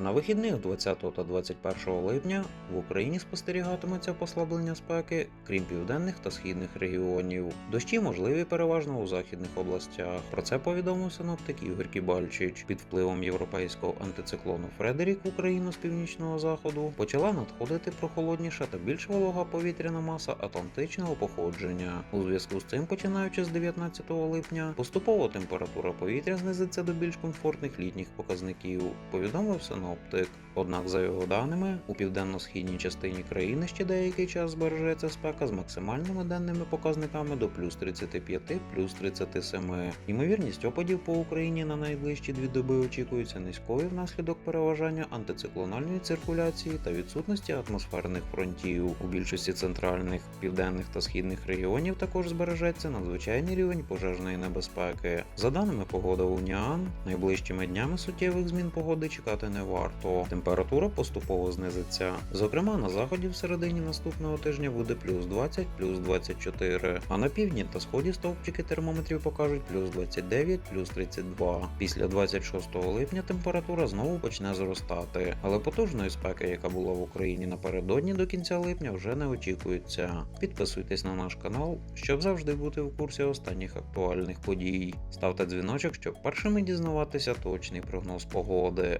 На вихідних 20 та 21 липня в Україні спостерігатиметься послаблення спеки, крім південних та східних регіонів. Дощі можливі переважно у західних областях. Про це повідомив синоптик Ігор Кібальчич. Під впливом європейського антициклону Фредерік в Україну з північного заходу почала надходити прохолодніша та більш волога повітряна маса атлантичного походження. У зв'язку з цим, починаючи з 19 липня, поступово температура повітря знизиться до більш комфортних літніх показників, повідомив синоптик. Однак, за його даними, у південно-східній частині країни ще деякий час збережеться спека з максимальними денними показниками до плюс 35, плюс 37. Ймовірність опадів по Україні на найближчі дві доби очікується низькою внаслідок переважання антициклональної циркуляції та відсутності атмосферних фронтів. У більшості центральних, південних та східних регіонів також збережеться надзвичайний рівень пожежної небезпеки. За даними погода Уніан, найближчими днями суттєвих змін погоди чекати не варто. Температура поступово знизиться. Зокрема, на заході в середині наступного тижня буде плюс 20, плюс 24, а на півдні та сході стовпчики термометрів покажуть плюс 29, плюс 32. Після 26 липня температура знову почне зростати, але потужної спеки, яка була в Україні напередодні до кінця липня, вже не очікується. Підписуйтесь на наш канал, щоб завжди бути в курсі останніх актуальних подій. Ставте дзвіночок, щоб першими дізнаватися точний прогноз погоди.